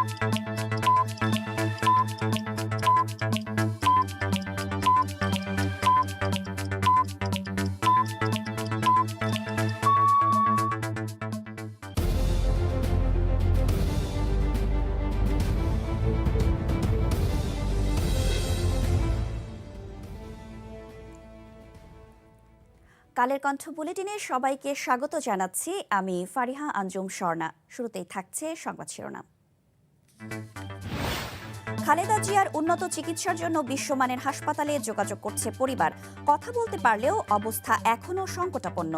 কালের কণ্ঠ বুলেটিনে সবাইকে স্বাগত জানাচ্ছি আমি ফারিহা আঞ্জুম স্বর্ণা শুরুতেই থাকছে সংবাদ শিরোনাম। খালেদা জিয়ার উন্নত চিকিৎসার জন্য বিশ্বমানের হাসপাতালে যোগাযোগ করছে পরিবার। কথা বলতে পারলেও অবস্থা এখনও সংকটাপন্ন।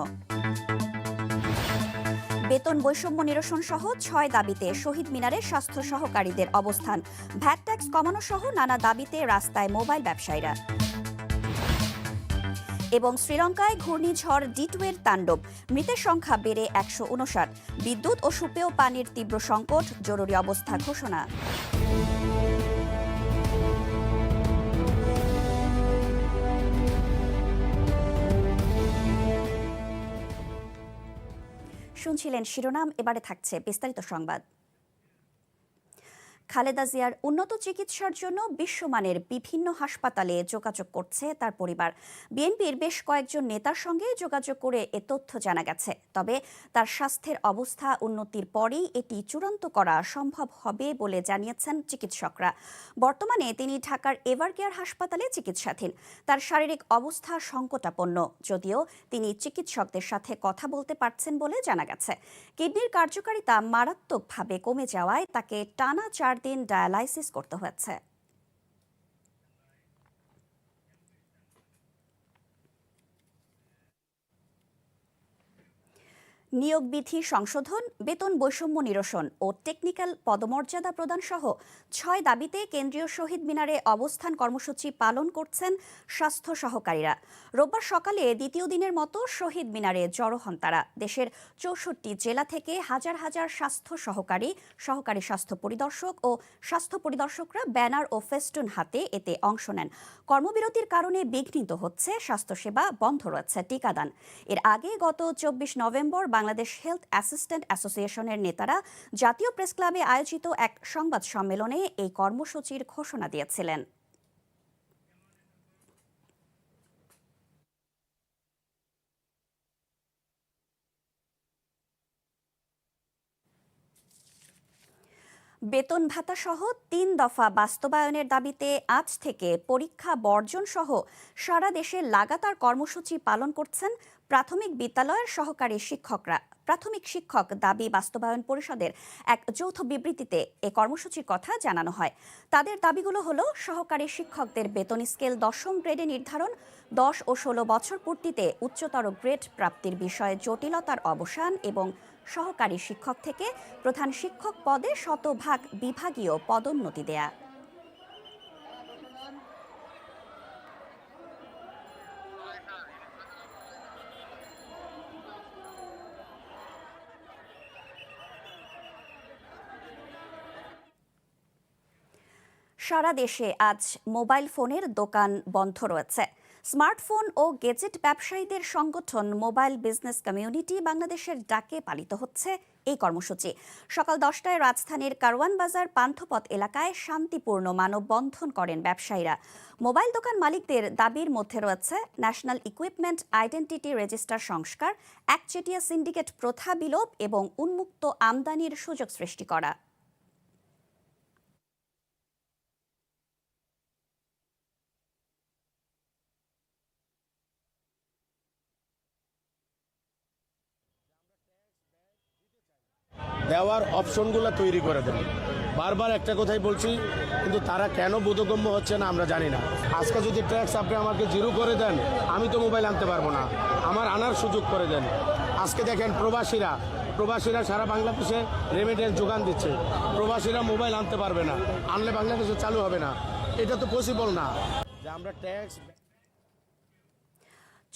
বেতন বৈষম্য নিরসন সহ ছয় দাবিতে শহীদ মিনারে স্বাস্থ্য সহকারীদের অবস্থান। ভ্যাট ট্যাক্স কমানো সহ নানা দাবিতে রাস্তায় মোবাইল ব্যবসায়ীরা। এবং শ্রীলঙ্কায় ঘূর্ণিঝড় ডিটুয়ের তাণ্ডব। মৃতের সংখ্যা বেড়ে একশো উনষাট বিদ্যুৎ ও সুপেয় পানির তীব্র সংকট, জরুরি অবস্থা ঘোষণা। শুনছিলেন শিরোনাম, এবারে থাকছে বিস্তারিত সংবাদ। খালেদা জিয়ার উন্নত চিকিৎসার জন্য বিশ্বমানের বিভিন্ন হাসপাতালে যোগাযোগ করছে তার পরিবার। বিএনপির বেশ কয়েকজন নেতার সঙ্গে যোগাযোগ করে এ তথ্য জানা গেছে। তবে তার স্বাস্থ্যের অবস্থা উন্নতির পরেই এটি চূড়ান্ত করা সম্ভব হবে বলে জানিয়েছেন চিকিৎসকরা। বর্তমানে তিনি ঢাকার এভারকেয়ার হাসপাতালে চিকিৎসাধীন। তার শারীরিক অবস্থা সংকটাপন্ন, যদিও তিনি চিকিৎসকদের সাথে কথা বলতে পারছেন বলে জানা গেছে। কিডনির কার্যকারিতা মারাত্মকভাবে কমে যাওয়ায় তাকে টানা চার দিন ডায়ালাইসিস করতে হয়েছে। নিয়োগ বিধি সংশোধন, বেতন বৈষম্য নিরসন ও টেকনিক্যাল পদমর্যাদা প্রদান সহ ছয় দাবিতে কেন্দ্রীয় শহীদ মিনারে অবস্থান কর্মসূচি পালন করছেন স্বাস্থ্য সহকারীরা। রোববার সকালে দ্বিতীয় দিনের মতো শহীদ মিনারে জড়ো হন তারা। দেশের চৌষট্টি জেলা থেকে হাজার হাজার স্বাস্থ্য সহকারী সহকারী স্বাস্থ্য পরিদর্শক ও স্বাস্থ্য পরিদর্শকরা ব্যানার ও ফেস্টুন হাতে এতে অংশ নেন। কর্মবিরতির কারণে বিঘ্নিত হচ্ছে স্বাস্থ্যসেবা, বন্ধ রয়েছে টিকাদান। এর আগে গত চব্বিশ নভেম্বর বাংলাদেশ হেলথ অ্যাসিস্ট্যান্ট অ্যাসোসিয়েশনের নেতারা জাতীয় প্রেস ক্লাবে আয়োজিত এক সংবাদ সম্মেলনে এই কর্মসূচির ঘোষণা দিয়েছিলেন। বেতন ভাতা সহ তিন দফা বাস্তবায়নের দাবিতে আজ থেকে পরীক্ষা বর্জন সহ সারা দেশে লাগাতার কর্মসূচি পালন করছেন প্রাথমিক বিদ্যালয়ের সহকারী শিক্ষকরা। প্রাথমিক শিক্ষক দাবি বাস্তবায়ন পরিষদের এক যৌথ বিবৃতিতে এ কর্মসূচির কথা জানানো হয়। তাদের দাবিগুলো হলো সহকারী শিক্ষকদের বেতন স্কেল দশম গ্রেডে নির্ধারণ, দশ ও ষোলো বছর পূর্তিতে উচ্চতর গ্রেড প্রাপ্তির বিষয়ে জটিলতার অবসান এবং সহকারী শিক্ষক থেকে প্রধান শিক্ষক পদে শতভাগ বিভাগীয় পদোন্নতি দেয়া। সারা দেশে আজ মোবাইল ফোনের দোকান বন্ধ রয়েছে। স্মার্টফোন ও গেজেট ব্যবসায়ীদের সংগঠন মোবাইল বিজনেস কমিউনিটি বাংলাদেশের ডাকে পালিত হচ্ছে এই কর্মসূচি। সকাল দশটায় রাজধানীর কারওয়ান বাজার পান্থপথ এলাকায় শান্তিপূর্ণ মানববন্ধন করেন ব্যবসায়ীরা। মোবাইল দোকান মালিকদের দাবির মধ্যে রয়েছে ন্যাশনাল ইকুইপমেন্ট আইডেন্টিটি রেজিস্টার সংস্কার, একচেটিয়া সিন্ডিকেট প্রথা বিলোপ এবং উন্মুক্ত আমদানির সুযোগ সৃষ্টি করা। দেওয়ার অপশনগুলো তৈরি করে দেন বারবার একটা কথাই বলছি, কিন্তু তারা কেন বোধগম্য হচ্ছে না আমরা জানি না। আজকে যদি ট্যাক্স আপনি আমাকে জিরো করে দেন, আমি তো মোবাইল আনতে পারব না। আমার আনার সুযোগ করে দেন। আজকে দেখেন প্রবাসীরা প্রবাসীরা সারা বাংলাদেশে রেমিটেন্স যোগান দিচ্ছে। প্রবাসীরা মোবাইল আনতে পারবে না। আনলে বাংলাদেশে চালু হবে না। এটা তো পসিবল না। যে আমরা ট্যাক্স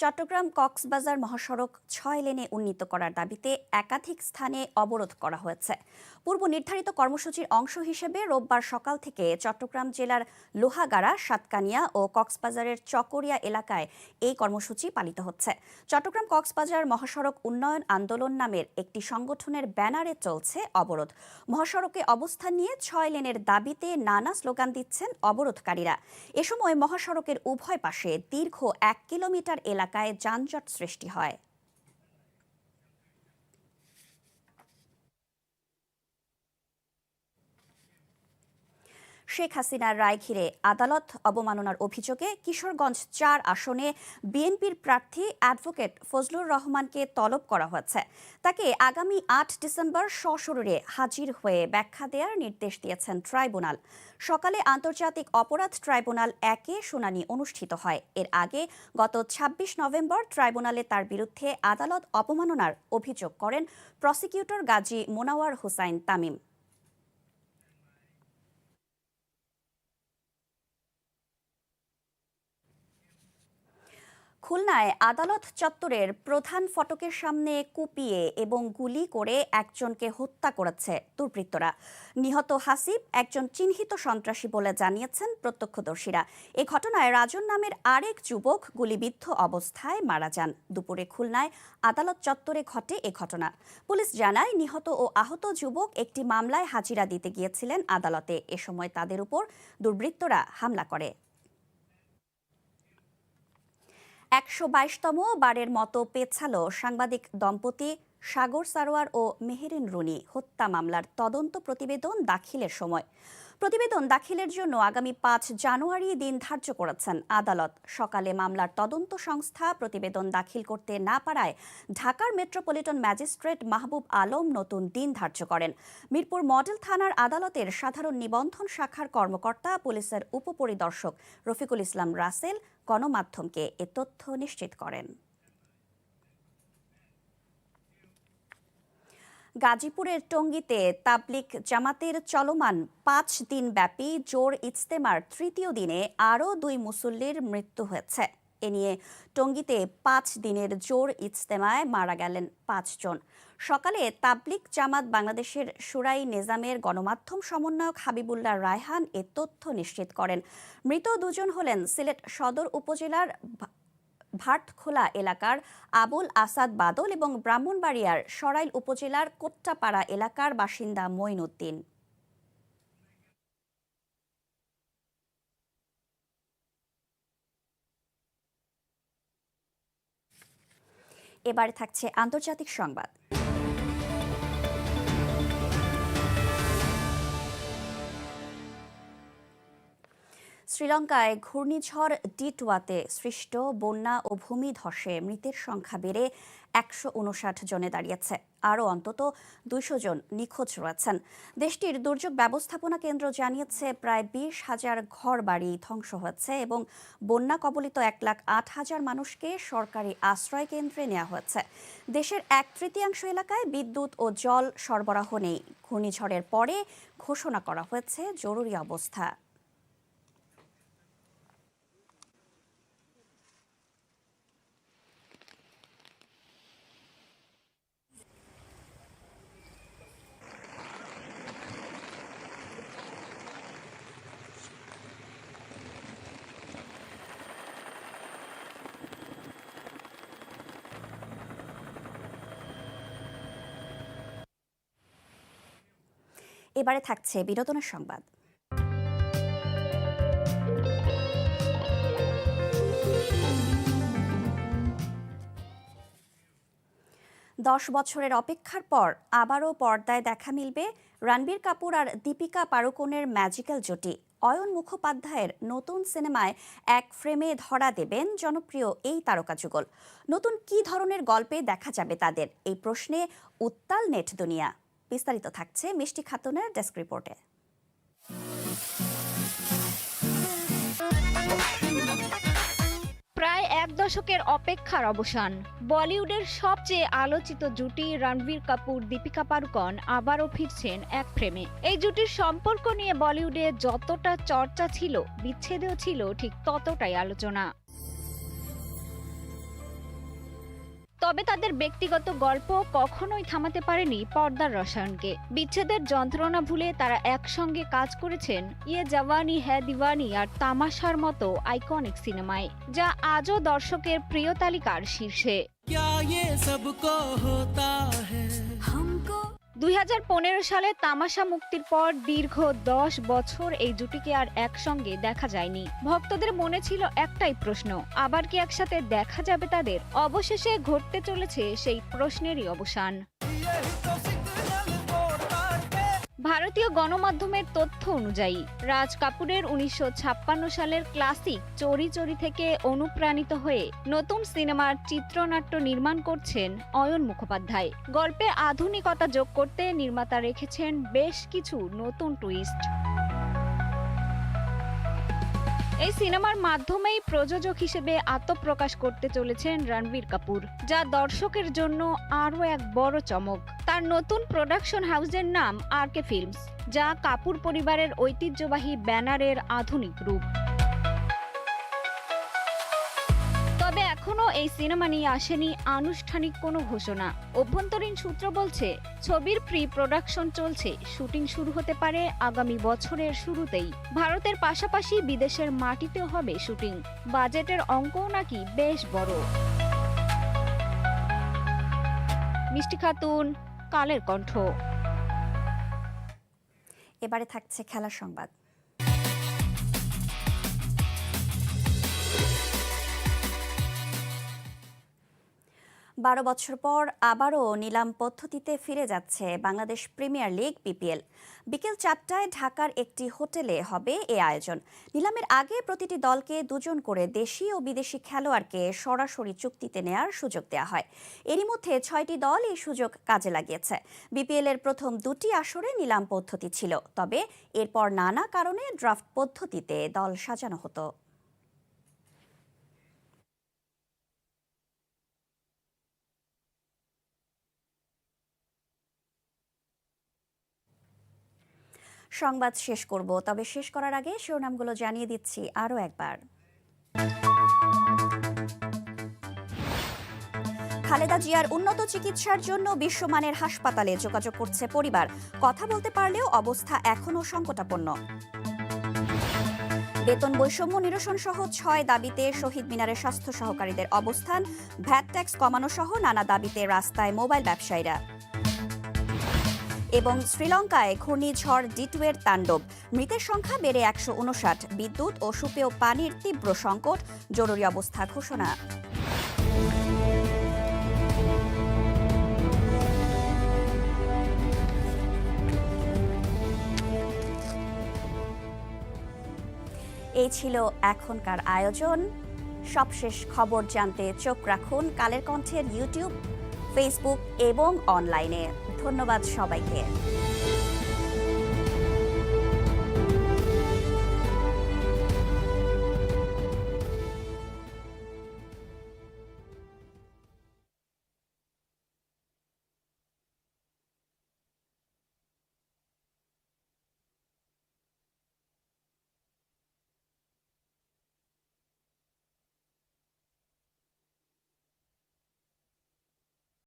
চট্টগ্রাম কক্সবাজার মহাসড়ক ছয় লেনে উন্নীত করার দাবিতে একাধিক স্থানে অবরোধ করা হয়েছে। পূর্ব নির্ধারিত কর্মসূচির অংশ হিসেবে রোববার সকাল থেকে চট্টগ্রাম জেলার লোহাগাড়া, সাতকানিয়া ও কক্সবাজারের চকরিয়া এলাকায় এই কর্মসূচি পালিত হচ্ছে। চট্টগ্রাম কক্সবাজার মহাসড়ক উন্নয়ন আন্দোলন নামের একটি সংগঠনের ব্যানারে চলছে অবরোধ। মহাসড়কে অবস্থান নিয়ে ছয় লেনের দাবিতে নানা স্লোগান দিচ্ছেন অবরোধকারীরা। এ সময় মহাসড়কের উভয় পাশে দীর্ঘ এক কিলোমিটার এলাকায় যানজট সৃষ্টি হয়। শেখ হাসিনার রায় ঘিরে আদালত অবমাননার অভিযোগে কিশোরগঞ্জ চার আসনে বিএনপির প্রার্থী অ্যাডভোকেট ফজলুর রহমানকে তলব করা হয়েছে। তাকে আগামী আট ডিসেম্বর সশরীরে হাজির হয়ে ব্যাখ্যা দেওয়ার নির্দেশ দিয়েছেন ট্রাইব্যুনাল। সকালে আন্তর্জাতিক অপরাধ ট্রাইব্যুনাল একে শুনানি অনুষ্ঠিত হয়। এর আগে গত ২৬ নভেম্বর ট্রাইব্যুনালে তার বিরুদ্ধে আদালত অবমাননার অভিযোগ করেন প্রসিকিউটর গাজী মোনাওয়ার হুসাইন তামিম। খুলনায় আদালত চত্বরের প্রধান ফটকের সামনে কুপিয়ে এবং গুলি করে একজনকে হত্যা করেছে দুর্বৃত্তরা। নিহত হাসিব একজন চিহ্নিত সন্ত্রাসী বলে জানিয়েছেন প্রত্যক্ষদর্শীরা। এ ঘটনায় রাজন নামের আরেক যুবক গুলিবিদ্ধ অবস্থায় মারা যান। দুপুরে খুলনায় আদালত চত্বরে ঘটে এ ঘটনা। পুলিশ জানায়, নিহত ও আহত যুবক একটি মামলায় হাজিরা দিতে গিয়েছিলেন আদালতে। এ সময় তাদের উপর দুর্বৃত্তরা হামলা করে। একশো বাইশতম বারের মতো পেছালো সাংবাদিক দম্পতি সাগর সারোয়ার ও মেহেরিন রুনি হত্যা মামলার তদন্ত প্রতিবেদন দাখিলের সময়। প্রতিবেদন দাখিলের জন্য আগামী পাঁচ জানুয়ারি দিন ধার্য করেছেন আদালত। সকালে মামলার তদন্ত সংস্থা প্রতিবেদন দাখিল করতে না পারায় ঢাকার মেট্রোপলিটন ম্যাজিস্ট্রেট মাহবুব আলম নতুন দিন ধার্য করেন। মিরপুর মডেল থানার আদালতের সাধারণ নিবন্ধন শাখার কর্মকর্তা, পুলিশের উপপরিদর্শক রফিকুল ইসলাম রাসেল গণমাধ্যমকে এ তথ্য নিশ্চিত করেন। গাজীপুরের টঙ্গীতে তাবলিক জামাতের চলমান পাঁচ দিন ব্যাপী জোর ইজতেমার তৃতীয় দিনে আরও দুই মুসল্লির মৃত্যু হয়েছে। এ নিয়ে টঙ্গীতে পাঁচ দিনের জোর ইজতেমায় মারা গেলেন পাঁচজন সকালে তাবলিক জামাত বাংলাদেশের সুরাই নিজামের গণমাধ্যম সমন্বয়ক হাবিবুল্লাহ রায়হান এ তথ্য নিশ্চিত করেন। মৃত দুজন হলেন সিলেট সদর উপজেলার ভাটখোলা এলাকার আবুল আসাদ বাদল এবং ব্রাহ্মণবাড়িয়ার সরাইল উপজেলার কোট্টাপাড়া এলাকার বাসিন্দা মঈনুদ্দিন। এবারে থাকছে আন্তর্জাতিক সংবাদ। শ্রীলঙ্কায় ঘূর্ণিঝড় ডিটওয়াতে সৃষ্ট বন্যা ও ভূমিধসে মৃতের সংখ্যা বেড়ে একশো উনষাট জনে দাঁড়িয়েছে। আরও অন্তত দুইশো জন নিখোঁজ রয়েছেন। দেশটির দুর্যোগ ব্যবস্থাপনা কেন্দ্র জানিয়েছে, প্রায় বিশ হাজার ঘর বাড়ি ধ্বংস হয়েছে এবং বন্যা কবলিত এক লাখ আট হাজার মানুষকে সরকারি আশ্রয় কেন্দ্রে নেওয়া হয়েছে। দেশের এক তৃতীয়াংশ এলাকায় বিদ্যুৎ ও জল সরবরাহ নেই। ঘূর্ণিঝড়ের পরে ঘোষণা করা হয়েছে, জরুরি অবস্থা এবারে থাকছে বিনোদনের সংবাদ। দশ বছরের অপেক্ষার পর আবারও পর্দায় দেখা মিলবে রণবীর কাপুর আর দীপিকা পাড়ুকোনের ম্যাজিক্যাল জুটি। অয়ন মুখোপাধ্যায়ের নতুন সিনেমায় এক ফ্রেমে ধরা দেবেন জনপ্রিয় এই তারকা যুগল। নতুন কী ধরনের গল্পে দেখা যাবে তাদের? এই প্রশ্নে উত্তাল নেট দুনিয়া। বিস্তারিত থাকছে মিষ্টি খাতুনের ডেস্ক রিপোর্টে। প্রায় এক দশকের অপেক্ষার অবসান। বলিউডের সবচেয়ে আলোচিত জুটি রণবীর কাপুর, দীপিকা পাড়ুকন আবারও ফিরছেন এক ফ্রেমে এই জুটির সম্পর্ক নিয়ে বলিউডে যতটা চর্চা ছিল, বিচ্ছেদেও ছিল ঠিক ততটাই আলোচনা। তবে তাদের ব্যক্তিগত গল্প কখনোই থামাতে পারেনি পর্দার রসায়নকে বিচ্ছেদের যন্ত্রণা ভুলে তারা একসঙ্গে কাজ করেছেন ইয়ে জওয়ানি হ্যায় দিওয়ানি আর তামাশার মতো আইকনিক সিনেমায় যা আজও দর্শকের প্রিয় তালিকার শীর্ষে क्या ये सबको होता है দুই হাজার পনেরো সালে তামাশা মুক্তির পর দীর্ঘ দশ বছর এই জুটিকে আর একসঙ্গে দেখা যায়নি। ভক্তদের মনে ছিল একটাই প্রশ্ন, আবার কি একসাথে দেখা যাবে তাদের? অবশেষে ঘটতে চলেছে সেই প্রশ্নেরই অবসান। ভারতীয় গণমাধ্যমের তথ্য অনুযায়ী, রাজ কাপুরের উনিশশো ছাপ্পান্ন সালের ক্লাসিক চোরি চোরি থেকে অনুপ্রাণিত হয়ে নতুন সিনেমার চিত্রনাট্য নির্মাণ করছেন অয়ন মুখোপাধ্যায়। গল্পে আধুনিকতা যোগ করতে নির্মাতা রেখেছেন বেশ কিছু নতুন টুইস্ট। এই সিনেমার মাধ্যমেই প্রযোজক হিসেবে আত্মপ্রকাশ করতে চলেছেন রণবীর কাপুর, যা দর্শকের জন্য আরও এক বড় চমক। তার নতুন প্রোডাকশন হাউসের নাম আর কে ফিল্মস যা কাপুর পরিবারের ঐতিহ্যবাহী ব্যানারের আধুনিক রূপ। তবে এখনও এই সিনেমা নিয়ে আসেনি আনুষ্ঠানিক কোনো ঘোষণা। অভ্যন্তরীণ সূত্র বলছে, ছবির প্রি প্রোডাকশন চলছে। শুটিং শুরু হতে পারে আগামী বছরের শুরুতেই। ভারতের পাশাপাশি বিদেশের মাটিতেও হবে শুটিং। বাজেটের অঙ্কও নাকি বেশ বড়। মিষ্টি খাতুন কালের কণ্ঠ। এবারে থাকছে খেলার সংবাদ। বারো বছর পর আবারও নিলাম পদ্ধতিতে ফিরে যাচ্ছে বাংলাদেশ প্রিমিয়ার লিগ, বিপিএল। বিকেল চারটায় ঢাকার একটি হোটেলে হবে এ আয়োজন। নিলামের আগে প্রতিটি দলকে দুজন করে দেশি ও বিদেশি খেলোয়াড়কে সরাসরি চুক্তিতে নেয়ার সুযোগ দেওয়া হয়। এরই মধ্যে ছয়টি দল এই সুযোগ কাজে লাগিয়েছে। বিপিএল এর প্রথম দুটি আসরে নিলাম পদ্ধতি ছিল, তবে এরপর নানা কারণে ড্রাফট পদ্ধতিতে দল সাজানো হতো। সংবাদ শেষ করব। তবে শেষ করার আগে শিরোনামগুলো জানিয়ে দিচ্ছি আরও একবার। খালেদা জিয়ার উন্নত চিকিৎসার জন্য বিশ্বমানের হাসপাতালে যোগাযোগ করছে পরিবার। কথা বলতে পারলেও অবস্থা এখনও সংকটাপন্ন। বেতন বৈষম্য নিরসন সহ ছয় দাবিতে শহীদ মিনারের স্বাস্থ্য সহকারীদের অবস্থান। ভ্যাট ট্যাক্স কমানো সহ নানা দাবিতে রাস্তায় মোবাইল ব্যবসায়ীরা। এবং শ্রীলঙ্কায় ঘূর্ণিঝড় ডিটুয়ের তাণ্ডব। মৃতের সংখ্যা বেড়ে একশো উনষাট বিদ্যুৎ ও সুপেয় পানির তীব্র সংকট, জরুরি অবস্থা ঘোষণা। এই ছিল এখনকার আয়োজন। সবশেষ খবর জানতে চোখ রাখুন কালের কণ্ঠের ইউটিউব ফেসবুক এবং অনলাইনে। ধন্যবাদ সবাইকে।